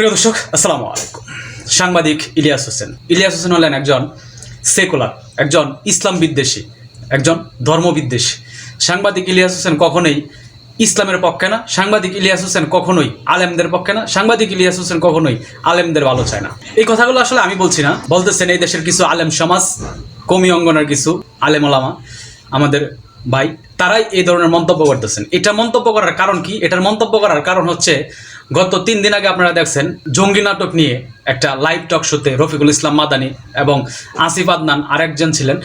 প্রিয় দর্শক, আসসালামু আলাইকুম। সাংবাদিক ইলিয়াস হোসেন। ইলিয়াস হোসেন হলেন একজন সেকুলার, একজন ইসলাম বিদ্বেষী, একজন ধর্মবিদ্বেষী সাংবাদিক ইলিয়াস হোসেন কখনোই ইসলামের পক্ষে না, সাংবাদিক ইলিয়াস হোসেন কখনোই আলেমদের পক্ষে না, সাংবাদিক ইলিয়াস হোসেন কখনোই আলেমদের ভালো চায় না। এই কথাগুলো আসলে আমি বলছি না, বলতেছেন এই দেশের কিছু আলেম সমাজ, কমি অঙ্গনের কিছু আলেম ওলামা, আমাদের ভাই, তারাই এই ধরনের মন্তব্য করতেছেন। এটা মন্তব্য করার কারণ কি? এটার মন্তব্য করার কারণ হচ্ছে গত তিন দিন আগে আপনারা দেখছেন জঙ্গি নাটক নিয়ে একটা লাইভ টক শোতে রফিকুল ইসলাম মাদানি এবং আসিফ আদনান আরেকজন ছিলেন।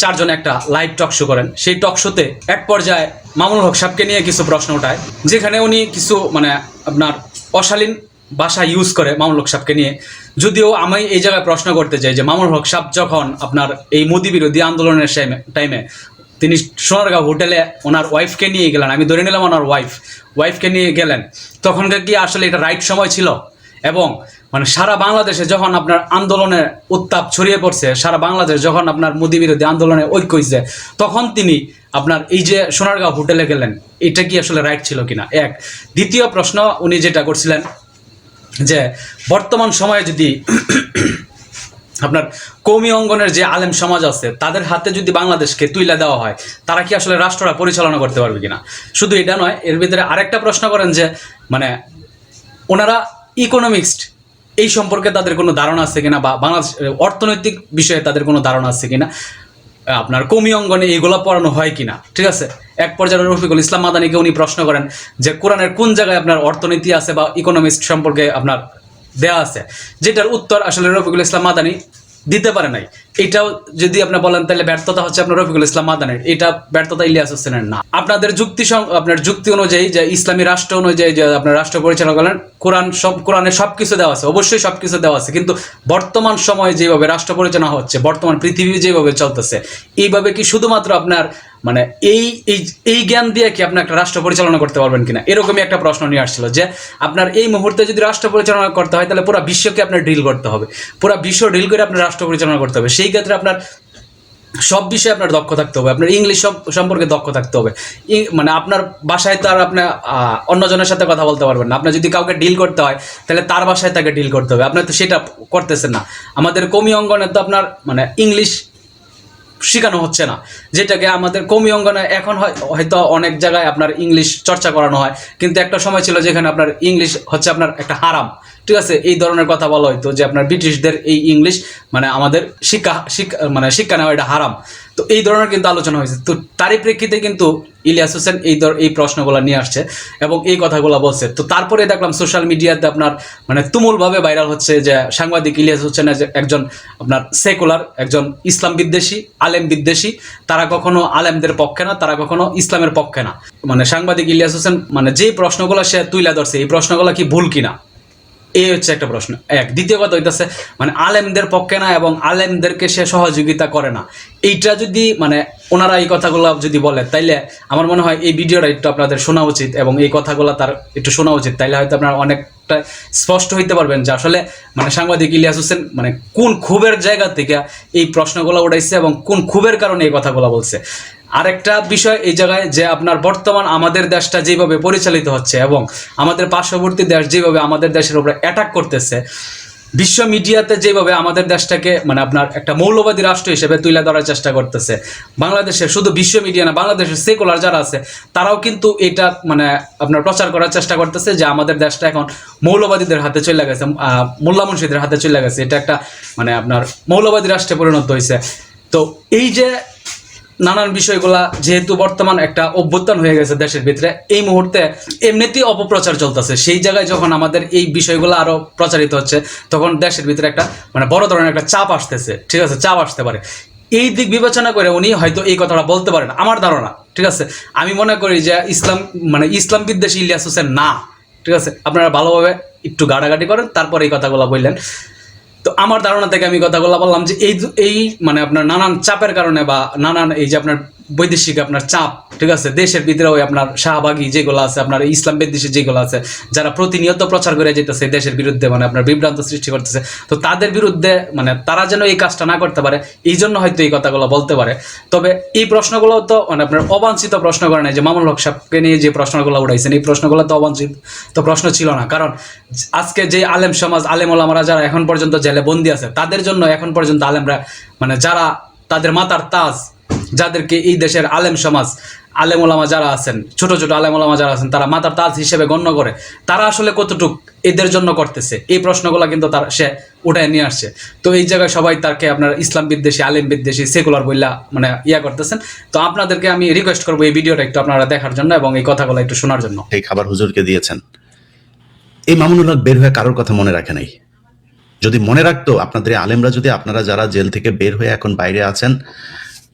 চারজন একটা লাইভ টক শো করেন। সেই টক শোতে এক পর্যায়ে মামুনুল হক সাহেবকে নিয়ে কিছু প্রশ্ন ওঠায়, যেখানে উনি কিছু মানে আপনার অশালীন ভাষা ইউজ করে মামুল হক সাহেবকে নিয়ে। যদিও আমি এই জায়গায় প্রশ্ন করতে চাই যে মামুল হক সাহেব যখন আপনার এই মোদি বিরোধী আন্দোলনের টাইমে তিনি সোনারগাঁও হোটেলে ওনার ওয়াইফকে নিয়ে গেলেন। আমি ধরে নিলাম ওনার ওয়াইফ ওয়াইফকে নিয়ে গেলেন। তখনকার কি আসলে এটা রাইট সময় ছিল? এবং মানে সারা বাংলাদেশে যখন আপনার আন্দোলনের উত্তাপ ছড়িয়ে পড়ছে, সারা বাংলাদেশ যখন আপনার মোদি বিরোধী আন্দোলনে ঐক্য হয়েছে তখন তিনি আপনার এই যে সোনারগাঁও হোটেলে গেলেন, এটা কি আসলে রাইট ছিল কিনা? এক। দ্বিতীয় প্রশ্ন, উনি যেটা করছিলেন যে বর্তমান সময়ে যদি আপনার কৌমি অঙ্গনের যে আলেম সমাজ আছে, তাদের হাতে যদি বাংলাদেশকে তুইলা দেওয়া হয়, তারা কি আসলে রাষ্ট্ররা পরিচালনা করতে পারবে কিনা? শুধু এটা নয়, এর ভিতরে আরেকটা প্রশ্ন করেন যে মানে ওনারা ইকোনমিক্সড এই সম্পর্কে তাদের কোনো ধারণা আছে কিনা বা বাংলাদেশ, অর্থনৈতিক বিষয়ে তাদের কোনো ধারণা আছে কিনা? আপনার কমি অঙ্গনে এইগুলো পড়ানো হয় কিনা? ঠিক আছে? এক পর্যায়ে রফিকুল ইসলাম মাদানিকে উনি প্রশ্ন করেন যে, কোরআনের কোন জায়গায় আপনার অর্থনীতি আছে বা ইকোনমিক্স সম্পর্কে আপনার দেয়া আছে, যেটার উত্তর আসলে রফিকুল ইসলাম মাদানি দিতে পারে নাই। এটাও যদি আপনি বলেন তাহলে ব্যর্থতা হচ্ছে আপনার রফিকুল ইসলাম মাদানের। এটা ব্যর্থতা ইলিয়াস হোসেনের না। আপনাদের যুক্তি আপনার যুক্তি অনুযায়ী যে ইসলামী রাষ্ট্র অনুযায়ী যে আপনার রাষ্ট্র পরিচালনা করেন কোরআন সব কোরআনে সব কিছু দেওয়া আছে, অবশ্যই সব কিছু দেওয়া আছে। কিন্তু বর্তমান সময়ে যেভাবে রাষ্ট্র পরিচালনা হচ্ছে, বর্তমান পৃথিবী যেভাবে চলতেছে, এইভাবে কি শুধুমাত্র আপনার মানে এই এই জ্ঞান দিয়ে কি আপনি একটা রাষ্ট্র পরিচালনা করতে পারবেন কিনা? এরকমই একটা প্রশ্ন নিয়ে আসছিল যে আপনার এই মুহূর্তে যদি রাষ্ট্র পরিচালনা করতে হয় তাহলে পুরো বিশ্বকে আপনার ডিল করতে হবে। পুরো বিশ্ব ডিল করে আপনার রাষ্ট্র পরিচালনা করতে হবে। সেই ক্ষেত্রে আপনার সব বিষয়ে আপনার দক্ষ থাকতে হবে। আপনার ইংলিশ সম- সম্পর্কে দক্ষ থাকতে হবে। মানে আপনার বাসায় তো আর আপনার আহ, অন্যজনের সাথে কথা বলতে পারবেন না। আপনার যদি কাউকে ডিল করতে হয় তাহলে তার বাসায় তাকে ডিল করতে হবে। আপনার তো সেটা করতেছেন না। আমাদের কমি অঙ্গনে তো আপনার মানে ইংলিশ শেখানো হচ্ছে না। যেটাকে আমাদের কমি অঙ্গনে এখন হয়- হয়তো অনেক জায়গায় আপনার ইংলিশ চর্চা করানো হয়, কিন্তু একটা সময় ছিল যেখানে আপনার ইংলিশ হচ্ছে আপনার একটা হারাম। ঠিক আছে, এই ধরনের কথা বলা হয়তো যে আপনার ব্রিটিশদের এই ইংলিশ মানে আমাদের শিক্ষা শিক্ষা মানে শিক্ষা নেওয়া এটা হারাম। তো এই ধরনের কিন্তু আলোচনা হয়েছে। তো তারই প্রেক্ষিতে কিন্তু ইলিয়াস হোসেন এই ধর, এই প্রশ্নগুলো নিয়ে আসছে এবং এই কথাগুলো বলছে। তো তারপরে দেখলাম সোশ্যাল মিডিয়াতে আপনার মানে তুমুলভাবে ভাইরাল হচ্ছে যে সাংবাদিক ইলিয়াস হোসেন একজন আপনার সেকুলার, একজন ইসলাম বিদ্বেষী, আলেম বিদ্বেষী। তারা কখনো আলেমদের পক্ষে না, তারা কখনো ইসলামের পক্ষে না। মানে সাংবাদিক ইলিয়াস হোসেন মানে যে প্রশ্নগুলো সে তুইলা ধরছে, এই প্রশ্নগুলো কি ভুল কিনা? এই হচ্ছে একটা প্রশ্ন। এক। দ্বিতীয় কথা হইতেছে মানে আলেমদের পক্ষে না এবং আলেমদেরকে সে সহযোগিতা করে না। এইটা যদি মানে ওনারা এই কথাগুলো যদি বলে, তাইলে আমার মনে হয় এই ভিডিওটা একটু আপনাদের শোনা উচিত এবং এই কথাগুলো তার একটু শোনা উচিত। তাইলে হয়তো আপনারা অনেকটা স্পষ্ট হইতে পারবেন যে আসলে মানে সাংবাদিক ইলিয়াস হোসেন মানে কোন ক্ষোভের জায়গা থেকে এই প্রশ্নগুলো উঠাইছে এবং কোন ক্ষোভের কারণে এই কথাগুলো বলছে। আরেকটা বিষয় এই জায়গায় যে আপনার বর্তমান আমাদের দেশটা যেভাবে পরিচালিত হচ্ছে এবং আমাদের পার্শ্ববর্তী দেশ যেভাবে আমাদের দেশের উপরে অ্যাটাক করতেছে, বিশ্ব মিডিয়াতে যেভাবে আমাদের দেশটাকে মানে আপনার একটা মৌলবাদী রাষ্ট্র হিসেবে তুলে ধরার চেষ্টা করতেছে, বাংলাদেশের শুধু বিশ্ব মিডিয়া না, বাংলাদেশের সেকুলার যারা আছে, তারাও কিন্তু এটা মানে আপনার প্রচার করার চেষ্টা করতেছে যে আমাদের দেশটা এখন মৌলবাদীদের হাতে চলে গেছে মোল্লা মুন্সিদের হাতে চলে গেছে। এটা একটা মানে আপনার মৌলবাদী রাষ্ট্রে পরিণত হয়েছে। তো এই যে নানান বিষয়গুলা যেহেতু বর্তমান একটা অভ্যুত্থান হয়ে গেছে দেশের ভিতরে, এই মুহূর্তে এমনিতেই অপপ্রচার চলতেছে। সেই জায়গায় যখন আমাদের এই বিষয়গুলো আরও প্রচারিত হচ্ছে, তখন দেশের ভিতরে একটা মানে বড় ধরনের একটা চাপ আসতেছে। ঠিক আছে? চাপ আসতে পারে। এই দিক বিবেচনা করে উনি হয়তো এই কথাটা বলতে পারেন। আমার ধারণা, ঠিক আছে? আমি মনে করি যে ইসলাম মানে ইসলাম বিদ্বেষী ইলিয়াস হোসেন না। ঠিক আছে? আপনারা ভালোভাবে একটু গাড়াগাড়ি করেন, তারপর এই কথাগুলো বললেন। তো আমার ধারণা থেকে আমি কথাগুলো বললাম যে এই এই মানে আপনার নানান চাপের কারণে বা নানান এই যে আপনার বৈদেশিক আপনার চাপ, ঠিক আছে? দেশের ভিতরে ওই আপনার শাহবাগী যেগুলো আছে, আপনার ইসলাম বিদ্বেষী যেগুলো আছে, যারা প্রতিনিয়ত প্রচার করে যেতেছে দেশের বিরুদ্ধে মানে আপনার বিভ্রান্ত সৃষ্টি করতেছে, তো তাদের বিরুদ্ধে মানে তারা যেন এই কাজটা না করতে পারে, এই জন্য হয়তো এই কথাগুলো বলতে পারে। তবে এই প্রশ্নগুলো তো মানে আপনার অবাঞ্ছিত প্রশ্ন করে নাই যে মামুল হক সাহেবকে নিয়ে যে প্রশ্নগুলো উঠাইছেন, এই প্রশ্নগুলো তো অবাঞ্ছিত, তো প্রশ্ন ছিল না। কারণ আজকে যে আলেম সমাজ, আলেম ওলামারা যারা এখন পর্যন্ত জেলে বন্দি আছে, তাদের জন্য এখন পর্যন্ত আলেমরা মানে যারা তাদের মাতার তাজ যাদেরকে এই দেশের আলেম সমাজ, আলেম ওলামা যারা আছেন, ছোট ছোট আলেম ওলামা যারা আছেন, তারা মাতার তাজ হিসেবে গণ্য করে। তারা আসলে কতটুক এদের জন্য করতেছে? এই প্রশ্নগুলো কিন্তু তার সে উঠায় নিয়ে আসছে। তো এই জায়গায় সবাই তাকে আপনার ইসলাম বিদ্বেষী, আলেম বিদ্বেষী, সেকুলার বইলা মানে ইয়া করতেছেন। তো আপনাদেরকে আমি রিকোয়েস্ট করব এই ভিডিওটা একটু আপনারা দেখার জন্য এবং এই কথাগুলো একটু শোনার জন্য। এই খাবার হুজুরকে দিয়েছেন। এই মামুনুল হক বের হয়ে কারোর কথা মনে রাখে নাই। যদি মনে রাখতো, আপনাদের আলেমরা যদি আপনারা যারা জেল থেকে বের হয়ে এখন বাইরে আছেন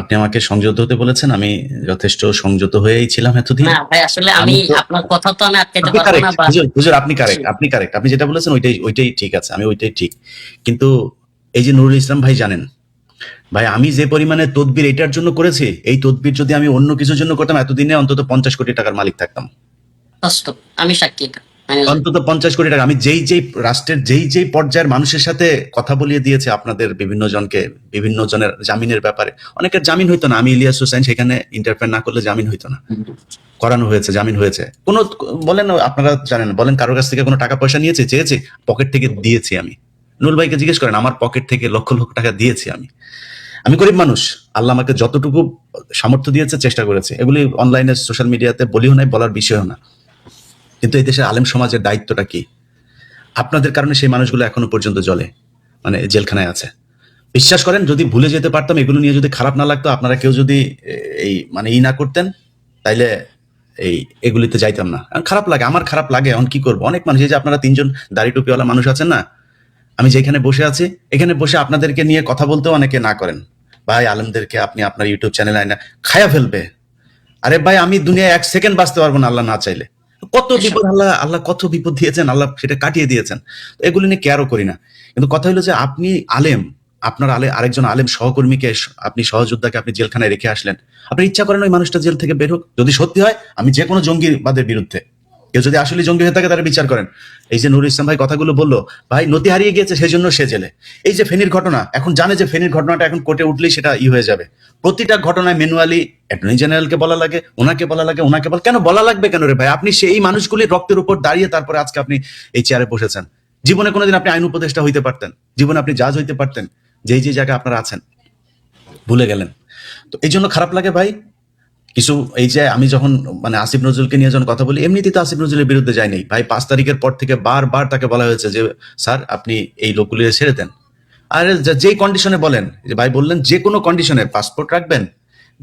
আপনি আমাকে সংযত হতে বলেছেন আমি যথেষ্ট সংযত হয়েই ছিলাম এতদিন। না ভাই আসলে আমি আপনার কথা তো আমি আটকাইতে আপনি পারব কারেক্ট না হুজুর আপনি কারেক্ট আপনি কারেক্ট আপনি যেটা বলেছেন ওইটাই ওইটাই ঠিক আছে আমি ওইটাই ঠিক। কিন্তু এই যে নুরুল ইসলাম ভাই জানেন ভাই আমি যে পরিমাণে তদবির এটার জন্য করেছি এই তদবির যদি আমি অন্য কিছুর জন্য করতাম এতদিনে অন্তত পঞ্চাশ কোটি টাকার মালিক থাকতাম। আমি সাক্ষী। অন্তত পঞ্চাশ কোটি টাকা। আমি যেই যেই রাষ্ট্রের যেই যেই পর্যায়ের মানুষের সাথে কথা বলিয়ে দিয়েছে আপনাদের বিভিন্ন জনকে বিভিন্ন জনের জামিনের ব্যাপারে। অনেকের জামিন হইতো না। আমি ইলিয়াস হোসেন সেখানে ইন্টারফেয়ার না করলে জামিন হইতো না। করানো হয়েছে জামিন হয়েছে। কোনো বলেন আপনারা জানেন বলেন কারোর কাছ থেকে কোনো টাকা পয়সা নিয়েছে চেয়েছি? পকেট থেকে দিয়েছি আমি। নুল ভাইকে জিজ্ঞেস করেন আমার পকেট থেকে লক্ষ লক্ষ টাকা দিয়েছি আমি। আমি গরিব মানুষ। আল্লাহ আমাকে যতটুকু সামর্থ্য দিয়েছে চেষ্টা করেছে। এগুলি অনলাইনে সোশ্যাল মিডিয়াতে বলিও নাই বলার বিষয়ও না। কিন্তু এই দেশের আলেম সমাজের দায়িত্বটা কি? আপনাদের কারণে সেই মানুষগুলো এখনও পর্যন্ত জলে মানে জেলখানায় আছে। বিশ্বাস করেন, যদি ভুলে যেতে পারতাম, এগুলো নিয়ে যদি খারাপ না লাগতো, আপনারা কেউ যদি এই মানে ই না করতেন, তাইলে এই, এগুলিতে যাইতাম না। খারাপ লাগে, আমার খারাপ লাগে, এখন কি করব? অনেক মানুষ, এই যে আপনারা তিনজন দাড়ি টুপিওয়ালা মানুষ আছেন না, আমি যেখানে বসে আছি, এখানে বসে আপনাদেরকে নিয়ে কথা বলতেও অনেকে না করেন। ভাই, আলমদেরকে আপনি আপনার ইউটিউব চ্যানেল আয় না খায়া ফেলবে। আরে ভাই, আমি দুনিয়ায় এক সেকেন্ড বাঁচতে পারব না, আল্লাহ না চাইলে। কত বিপদ আল্লাহ আল্লাহ কত বিপদ দিয়েছেন আল্লাহ সেটা কাটিয়ে দিয়েছেন। এগুলো নিয়ে কেয়ারও করি না। কিন্তু কথা হলো যে আপনি আলেম আপনার আলে আরেকজন আলেম সহকর্মীকে আপনি সহযোদ্ধাকে আপনি জেলখানায় রেখে আসলেন। আপনি ইচ্ছা করেন ওই মানুষটা জেল থেকে বের হোক। যদি সত্যি হয় আমি যে কোনো জঙ্গিবাদের বিরুদ্ধে। কেউ যদি আসলে জঙ্গি হয়ে থাকে তারা বিচার করেন। এই যে নুর ইসলাম ভাই কথাগুলো বলল, ভাই নতি হারিয়ে গিয়েছে সেই জন্য সে জেলে। এই যে ফেনীর ঘটনা, এখন জানে যে ফেনীর ঘটনাটা এখন কোর্টে উঠলেই সেটা ই হয়ে যাবে। প্রতিটা ঘটনায় ম্যানুয়ালি অ্যাটর্নি জেনারেলকে বলা লাগে, ওনাকে বলা লাগে, ওনাকে বলা, কেন বলা লাগবে কেন রে ভাই? আপনি সেই মানুষগুলির রক্তের উপর দাঁড়িয়ে তারপরে আজকে আপনি এই চেয়ারে বসেছেন। জীবনে কোনোদিন আপনি আইন উপদেষ্টা হইতে পারতেন, জীবনে আপনি জাজ হইতে পারতেন, যেই যে জায়গায় আপনারা আছেন, ভুলে গেলেন। তো এই জন্য খারাপ লাগে ভাই কিছু, এই যে আমি যখন মানে আসিফ নজরুলকে নিয়ে যখন কথা বলি, এমনিতেই তো আসিফ নজরুলের বিরুদ্ধে যায়নি ভাই, পাঁচ তারিখের পর থেকে বারবার তাকে বলা হয়েছে যে, স্যার, আপনি এই লোকগুলি ছেড়ে দেন। আর, যে- কন্ডিশনে বলেন, যে ভাই বললেন, যে কোনো কন্ডিশনে পাসপোর্ট রাখবেন,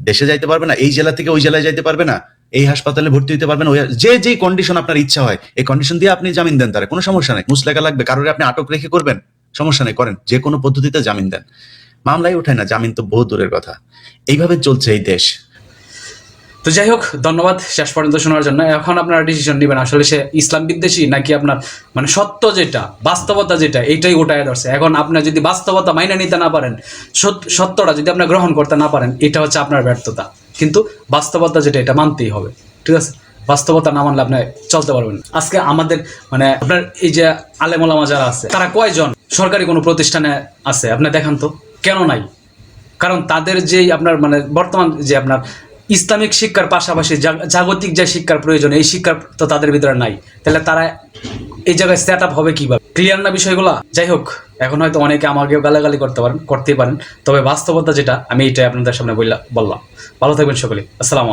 দেশে যাইতে পারবে না, এই জেলা থেকে ওই জেলায় যাইতে পারবে না, এই হাসপাতালে ভর্তি হতে পারবেন যে যেই কন্ডিশন আপনার ইচ্ছা হয়, এই কন্ডিশন দিয়ে আপনি জামিন দেন তারা, কোনো সমস্যা নেই, মুসলেখা লাগবে, কারোর আপনি আটক রেখে করবেন, সমস্যা নেই, করেন, যে কোনো পদ্ধতিতে জামিন দেন। মামলাই ওঠায় না, জামিন তো বহু দূরের কথা। এইভাবে চলছে এই দেশ। তো যাই হোক, ধন্যবাদ শেষ পর্যন্ত শোনার জন্য। এখন আপনারা ডিসিশন নেবেন, আসলে সে ইসলাম বিদ্বেষী নাকি আপনার মানে সত্য যেটা, বাস্তবতা যেটা, এইটাই ওটায় ধরছে। এখন আপনার যদি বাস্তবতা মাইনে নিতে না পারেন সত্যটা যদি আপনি গ্রহণ করতে না পারেন, এটা হচ্ছে আপনার ব্যর্থতা। কিন্তু বাস্তবতা যেটা, এটা মানতেই হবে। ঠিক আছে? বাস্তবতা না মানলে আপনি চলতে পারবেন আজকে আমাদের মানে আপনার এই যে আলেমোলামা যারা আছে, তারা কয়জন সরকারি কোনো প্রতিষ্ঠানে আছে? আপনি দেখান তো। কেন নাই? কারণ তাদের যেই আপনার মানে বর্তমান যে আপনার ইসলামিক শিক্ষার পাশাপাশি জাগতিক যে শিক্ষার প্রয়োজন, এই শিক্ষার তো তাদের ভিতরে নাই। তাহলে তারা এই জায়গায় সেট আপ হবে কীভাবে? ক্লিয়ার না বিষয়গুলো? যাই হোক, এখন হয়তো অনেকে আমাকেও গালাগালি করতে পারেন, করতেই পারেন। তবে বাস্তবতা যেটা, আমি এটাই আপনাদের সামনে বললাম। ভালো থাকবেন সকলে। আসসালামু